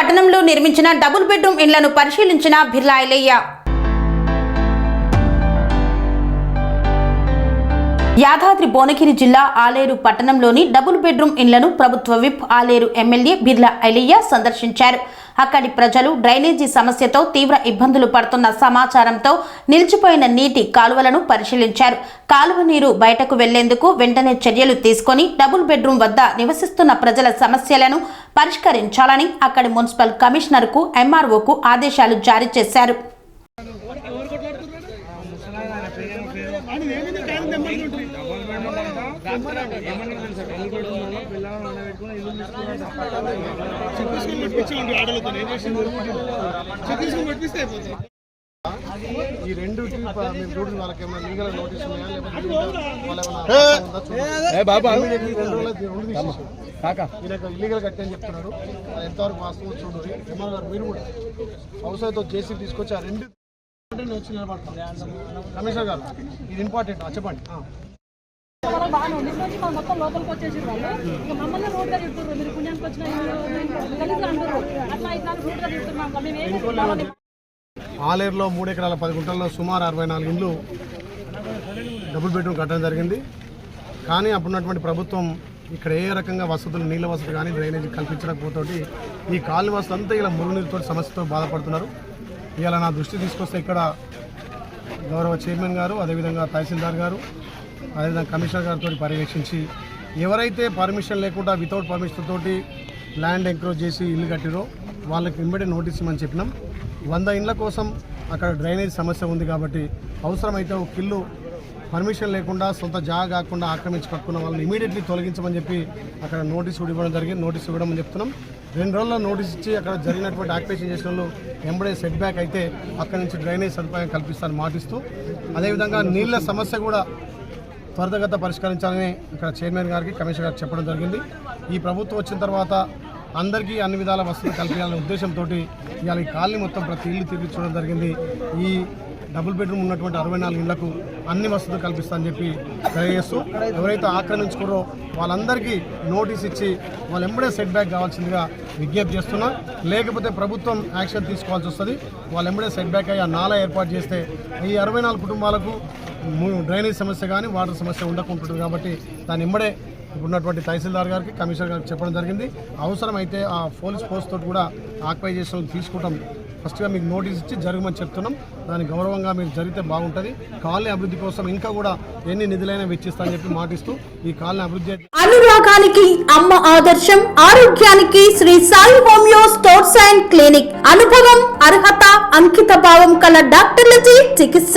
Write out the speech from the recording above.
పట్టణంలో నిర్మించిన double bedroom ఇళ్ళను పరిశీలించిన బిర్లాయలయ్య. యాదాద్రి భువనగిరి జిల్లా ఆలేరు పట్టణంలోని డబుల్ బెడ్రూమ్ ఇళ్ళను ప్రభుత్వ విప్ ఆలేరు ఎమ్మెల్యే బిర్లా ఐలయ్య సందర్శించారు. అక్కడి ప్రజలు డ్రైనేజీ సమస్యతో తీవ్ర ఇబ్బందులు పడుతున్న సమాచారంతో నిలిచిపోయిన నీటి కాలువలను పరిశీలించారు. కాలువ నీరు బయటకు వెళ్ళేందుకు వెంటనే చర్యలు తీసుకొని డబుల్ బెడ్రూమ్ వద్ద నివసిస్తున్న ప్రజల సమస్యలను పరిష్కరించాలని అక్కడి మున్సిపల్ కమిషనర్కు ఎంఆర్ఓకు ఆదేశాలు జారీ చేశారు. ఈ రెండు మీరు చూడండి వాళ్ళకి ఏమైనా లీగల్ నోటీస్ ఉన్నాయా ఇల్లీగల్ కట్టని చెప్తున్నారు ఎంతవరకు వాస్తవం చూడండి ఎంఆర్ గారు మీరు కూడా హౌస్ అయితే జేసీ తీసుకొచ్చి ఆ రెండు నేను వచ్చి నిలబడతాను కమిషనర్ గారు ఇది ఇంపార్టెంట్ చెప్పండి బాగానే ఉంది. ఇటు నుంచి మనం మొత్తం లోపలికి వచ్చేసి వాళ్ళు. ఇక మమ్మల్ని రోడ్గా తిడుతున్నారు. మీరు పుణ్యానికి వచ్చిన గలీజ్గా అంటారు అట్లా ఇట్లా రోడ్గా తిడుతున్నాం మేము ఏం చేస్తున్నాం ఆలేరులో మూడు ఎకరాల పది గుంటల్లో సుమారు అరవై నాలుగు ఇండ్లు డబుల్ బెడ్రూమ్ కట్టడం జరిగింది. కానీ అప్పుడున్నటువంటి ప్రభుత్వం ఇక్కడ ఏ రకంగా వసతులు నీళ్ళ వసతి కానీ డ్రైనేజ్ కల్పించకపోతే ఈ కాలనీ వసతి అంతా ఇలా మురుగునీరుతో సమస్యతో బాధపడుతున్నారు. ఇవాళ నా దృష్టి తీసుకొస్తే ఇక్కడ గౌరవ చైర్మన్ గారు అదేవిధంగా తహసీల్దార్ గారు అదేవిధంగా కమిషనర్ గారితో పర్యవేక్షించి ఎవరైతే పర్మిషన్ లేకుండా వితౌట్ పర్మిషన్ తోటి ల్యాండ్ ఎంక్రోజ్ చేసి ఇల్లు కట్టిరో వాళ్ళకి ఇమ్మడి నోటీస్ ఇవ్వమని చెప్పినాం. వంద ఇండ్ల కోసం అక్కడ డ్రైనేజ్ సమస్య ఉంది కాబట్టి అవసరమైతే ఒక ఇల్లు పర్మిషన్ లేకుండా సొంత జాగా కాకుండా ఆక్రమించి పట్టుకున్న వాళ్ళని ఇమీడియట్లీ తొలగించమని చెప్పి అక్కడ నోటీస్ కూడా ఇవ్వడం జరిగింది. నోటీస్ ఇవ్వడం చెప్తున్నాం. రెండు రోజుల్లో నోటీస్ ఇచ్చి అక్కడ జరిగినటువంటి ఆక్యుపేషన్ చేసిన వాళ్ళు ఎంబడే సెట్ బ్యాక్ అయితే అక్కడి నుంచి డ్రైనేజ్ సదుపాయం కల్పిస్తారని మాటిస్తూ అదేవిధంగా నీళ్ళ సమస్య కూడా త్వరితగత పరిష్కరించాలని ఇక్కడ చైర్మన్ గారికి కమిషనర్ గారికి చెప్పడం జరిగింది. ఈ ప్రభుత్వం వచ్చిన తర్వాత అందరికీ అన్ని విధాల వసతులు కల్పించాలనే ఉద్దేశంతో ఇవాళ ఈ కాలనీ మొత్తం ప్రతి ఇల్లు తిరిగి చూడడం జరిగింది. ఈ డబుల్ బెడ్రూమ్ ఉన్నటువంటి అరవై నాలుగు ఇళ్ళకు అన్ని వసతులు కల్పిస్తామని చెప్పి తెలియజేస్తూ ఎవరైతే ఆక్రమించుకున్నారో వాళ్ళందరికీ నోటీస్ ఇచ్చి వాళ్ళు ఎంబడే సెట్ బ్యాక్ కావాల్సిందిగా విజ్ఞప్తి చేస్తున్నా. లేకపోతే ప్రభుత్వం యాక్షన్ తీసుకోవాల్సి వస్తుంది. వాళ్ళు ఎంబడే సెట్ బ్యాక్ అయ్యి ఆ నాలా ఏర్పాటు చేస్తే ఈ అరవై నాలుగు కుటుంబాలకు డ్రైనేజ్ సమస్య కానీ వాటర్ సమస్య ఉండకుంటుంది కాబట్టి దాని ఇమ్మడే ఇప్పుడున్నటువంటి తహసీల్దార్ గారికి కమిషనర్ గారికి చెప్పడం జరిగింది. అవసరమైతే ఆ పోలీస్ ఫోర్స్ తోటి కూడా ఆక్యుపై చేసిన తీసుకుంటాం ఫస్ట్గా మీకు నోటీస్ ఇచ్చి జరగమని చెప్తున్నాం. దాని గౌరవంగా మీరు జరిగితే బాగుంటుంది. కాలనీ అభివృద్ధి కోసం ఇంకా కూడా ఎన్ని నిధులైనా వెచ్చిస్తామని చెప్పి మాటిస్తూ ఈ కాలనీ అభివృద్ధి అనురాగానికి అమ్మ ఆదర్శం ఆరోగ్యానికి Sri Sai homeo sports and clinic. అనుభవం అర్హత అంకిత భావం కల డాక్టర్లచే చికిత్స.